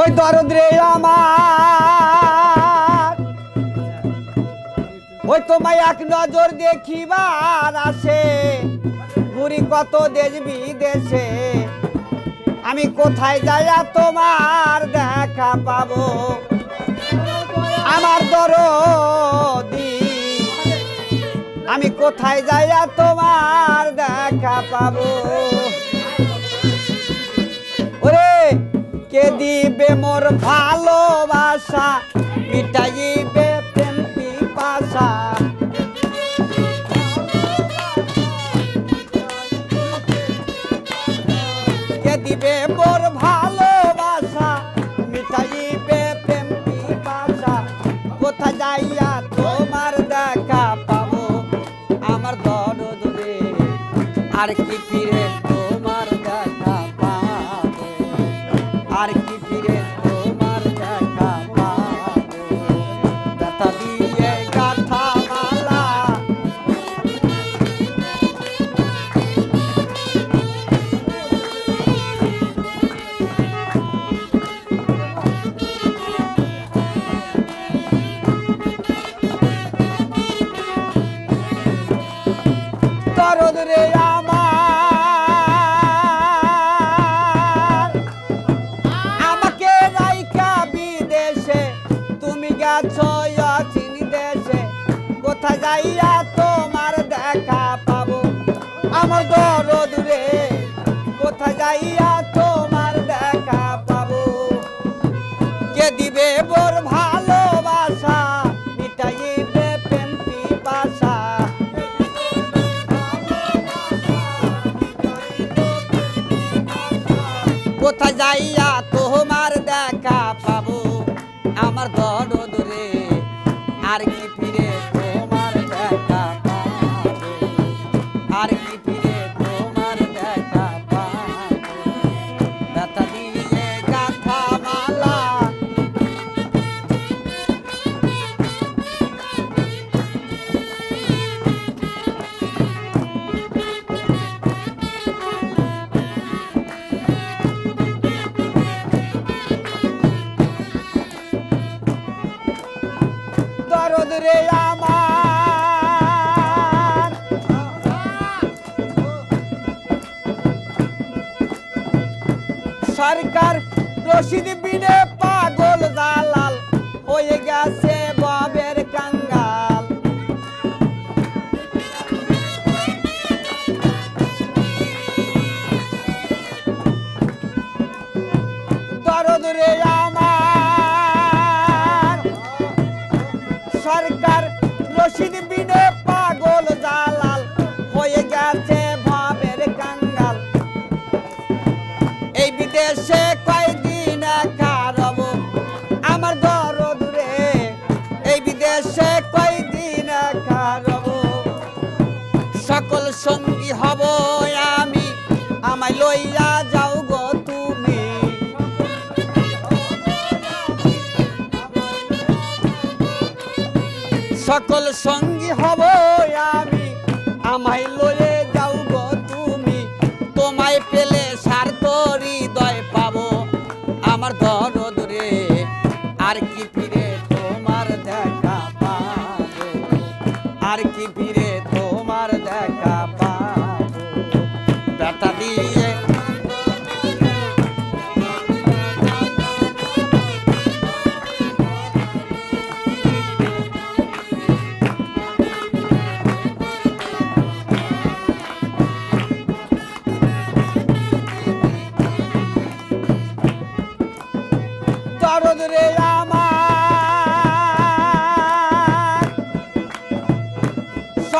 ওই দরদ রে আমার। ওই তোমায় এক নজর দেখিবার আসে। ঘুরি কত দেশ বিদেশে। আমি কোথায় যাইয়া তোমার দেখা পাবো? আমার দরদি, আমি কোথায় যাইয়া তোমার দেখা পাবো? ওরে! কে দিবে মোর ভালোবাসা? মিটাইবে প্রেম পিপাসা কে দিবে মোর ভালোবাসা? মিটাইবে প্রেম পিপাসা কোথা যাইয়া তোমার দেখা পাবো? আমার দরদ রে, আর কি ফিরে দরদ রে আমার। সরকার রশিদ বিনে পাগল দালাল হয়ে গেছে রশিদ বিনে পাগল জালাল হয়ে গেছে ভাবের কাঙ্গাল। এই বিদেশে কয়দিন খারব আমার দরদ রে। এই বিদেশে কয়দিন সকল সঙ্গী হব আমি, আমায় লইয়া যাও সকল সঙ্গী হব আমি। আমায় লয়ে যাও গো তুমি। তোমায় পেলে স্বার্থ হৃদয় পাব। আমার দরদ রে, আর কি ফিরে তোমার দেখা পাব। আর কি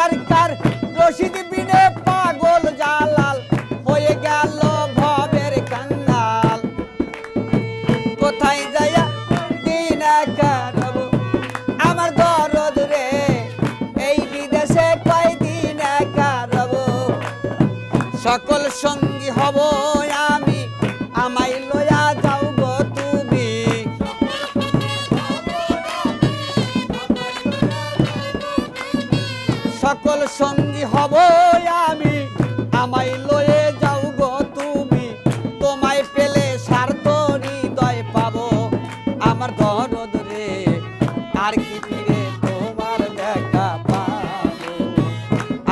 সরকার রশিদ বিনে পাগল জালাল। হয়ে গেল ভবের কাঙ্গাল কোথায় দিন আমার দরদ রে, এই বিদেশে কয়দিন কারব সকল সঙ্গী হব